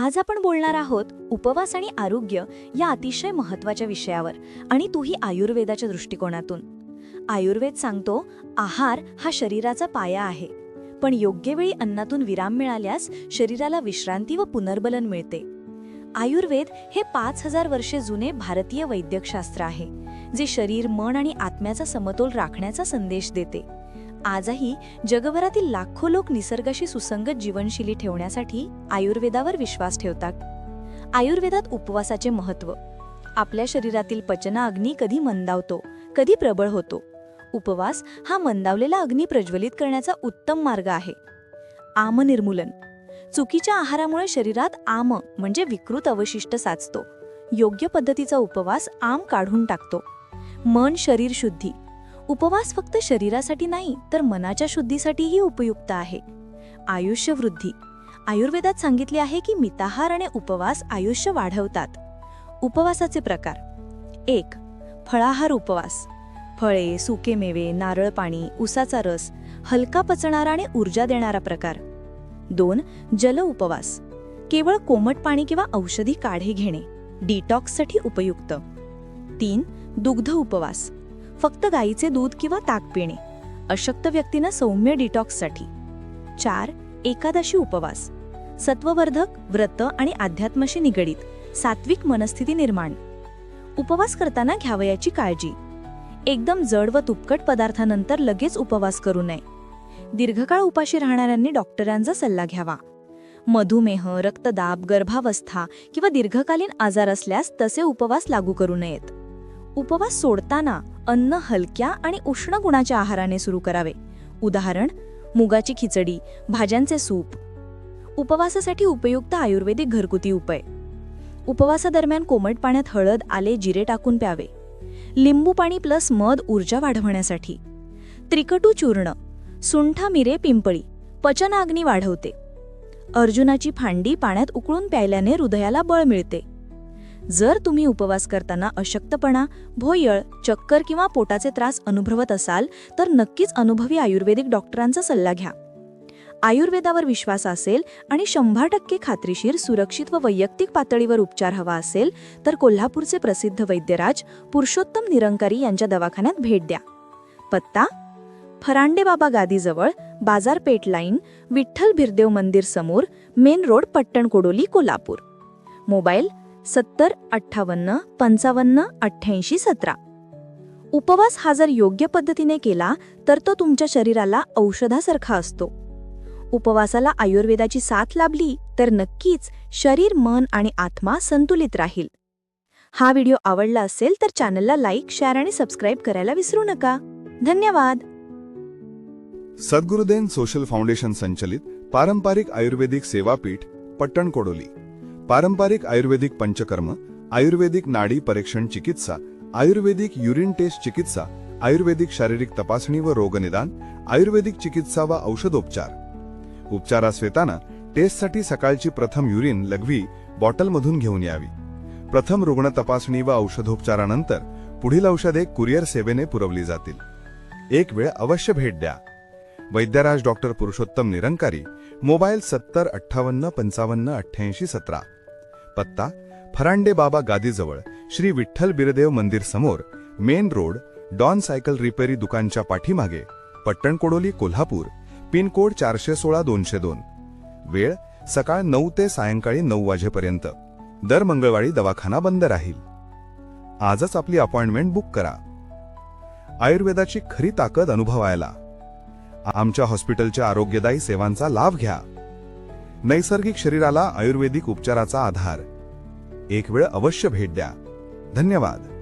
आज आपण बोलणार आहोत उपवास आणि आरोग्य या अतिशय महत्त्वाच्या विषयावर आणि तूही आयुर्वेदाच्या दृष्टिकोनातून. आयुर्वेद सांगतो आहार हा शरीराचा पाया आहे. पण योग्य वेळी अन्नातून विराम मिळाल्यास शरीराला विश्रांती व पुनर्बलन मिळते. आयुर्वेद हे पाच हजार वर्षे जुने भारतीय वैद्यकशास्त्र आहे जे शरीर मन आणि आत्म्याचा समतोल राखण्याचा संदेश देते. आजही जगभरातील लाखो लोक निसर्गाशी सुसंगत जीवनशैली ठेवण्यासाठी आयुर्वेदावर विश्वास ठेवतात. आयुर्वेदात उपवासाचे महत्त्व. आपल्या शरीरातील पचना अग्नी कधी मंदावतो कधी प्रबळ होतो. उपवास हा मंदावलेला अग्नी प्रज्वलित करण्याचा उत्तम मार्ग आहे. आम निर्मूलन. चुकीच्या आहारामुळे शरीरात आम म्हणजे विकृत अवशिष्ट साचतो. योग्य पद्धतीचा उपवास आम काढून टाकतो. मन शरीर शुद्धी. उपवास फक्त शरीरासाठी नाही तर मनाच्या शुद्धीसाठीही उपयुक्त आहे. आयुष्य वृद्धी. आयुर्वेदात सांगितले आहे की मिताहार आणि उपवास आयुष्य वाढवतात. उपवासाचे प्रकार. एक फळाहार उपवास. फळे सुके मेवे नारळ पाणी उसाचा रस हलका पचणारा आणि ऊर्जा देणारा प्रकार. दोन जल उपवास. केवळ कोमट पाणी किंवा औषधी काढे घेणे डिटॉक्ससाठी उपयुक्त. तीन दुग्ध उपवास. फक्त गाईचे दूध किंवा ताक पिणे. अशक्त व्यक्तींना सौम्य डिटॉक्ससाठी. चार एकादशी उपवास. सत्ववर्धक व्रत आणि अध्यात्मशी निगडीत. सात्विक मनस्थिती निर्माण. उपवास करताना घ्यावयाची काळजी. एकदम जड व तुपकट पदार्थानंतर लगेच उपवास करू नये. दीर्घकाळ उपाशी राहणाऱ्यांनी डॉक्टरांचा सल्ला घ्यावा. मधुमेह रक्तदाब गर्भावस्था किंवा दीर्घकालीन आजार असल्यास तसे उपवास लागू करू नयेत. उपवास सोडताना अन्न हलक्या आणि उष्ण गुणाच्या आहाराने सुरू करावे. उदाहरण मुगाची खिचडी भाज्यांचे सूप. उपवासासाठी उपयुक्त आयुर्वेदिक घरगुती उपाय. उपवासादरम्यान कोमट पाण्यात हळद आले जिरे टाकून प्यावे. लिंबू पाणी प्लस मध ऊर्जा वाढवण्यासाठी. त्रिकटू चूर्ण सुंठा मिरे पिंपळी पचनाग्नी वाढवते. अर्जुनाची फांडी पाण्यात उकळून प्यायल्याने हृदयाला बळ मिळते. जर तुम्ही उपवास करताना अशक्तपणा भोयळ चक्कर किंवा पोटाचे त्रास अनुभवत असाल तर नक्कीच अनुभवी आयुर्वेदिक डॉक्टरांचा सल्ला घ्या. आयुर्वेदावर विश्वास असेल आणि शंभर टक्के खात्रीशीर सुरक्षित व वैयक्तिक पातळीवर उपचार हवा असेल तर कोल्हापूरचे प्रसिद्ध वैद्यराज पुरुषोत्तम निरंकारी यांच्या दवाखान्यात भेट द्या. पत्ता? फरांडे बाबा गादीजवळ बाजारपेठ लाईन विठ्ठल भिरदेव मंदिर समोर main road Pattan Kodoli Kolhapur. Mobile सत्तर अठ्ठावन्न पंचावन्न अठ्ठ्याऐंशी सतरा. उपवास हा जर योग्य पद्धतीने केला तर तो तुमच्या शरीराला औषधासारखा असतो. उपवासाला आयुर्वेदाची साथ लाभली तर नक्कीच शरीर मन आणि आत्मा संतुलित राहील. हा व्हिडिओ आवडला असेल तर चॅनलला लाईक शेअर आणि सबस्क्राईब करायला विसरू नका. धन्यवाद! सद्गुरुदेन सोशल फाउंडेशन संचलित पारंपरिक आयुर्वेदिक सेवापीठ पट्टण कोडोली पारंपरिक आयुर्वेदिक पंचकर्म आयुर्वेदिक नाडी परीक्षण चिकित्सा आयुर्वेदिक युरिन टेस्ट चिकित्सा आयुर्वेदिक शारीरिक तपासणी व रोगनिदान आयुर्वेदिक चिकित्सा व औषधोपचार. उपचारास येताना टेस्टसाठी सकाळची प्रथम युरिन लघवी बॉटलमधून घेऊन यावी. प्रथम रुग्ण तपासणी व औषधोपचारानंतर पुढील औषधे कुरिअर सेवेने पुरवली जातील. एक वेळ अवश्य भेट द्या. वैद्यराज डॉक्टर पुरुषोत्तम निरंकारी मोबाईल सत्तर अठ्ठावन्न पंचावन्न अठ्ठ्याऐंशी सतरा. पत्ता फरांडे बाबा गादीजवळ श्री विठ्ठल बिरदेव मंदिर समोर main road Don cycle repair दुकानच्या पाठीमागे पट्टण कोडोली कोल्हापूर पिनकोड चारशे सोळा दोनशे दोन. वेळ सकाळ नऊ ते सायंकाळी नऊ वाजेपर्यंत. दर मंगळवारी दवाखाना बंद राहील. आजच आपली अपॉइंटमेंट बुक करा. आयुर्वेदाची खरी ताकद अनुभवायला. आमच्या हॉस्पिटलच्या आरोग्यदायी सेवांचा लाभ घ्या. नैसर्गिक शरीराला आयुर्वेदिक उपचाराचा आधार. एक वेळ अवश्य भेट द्या. धन्यवाद.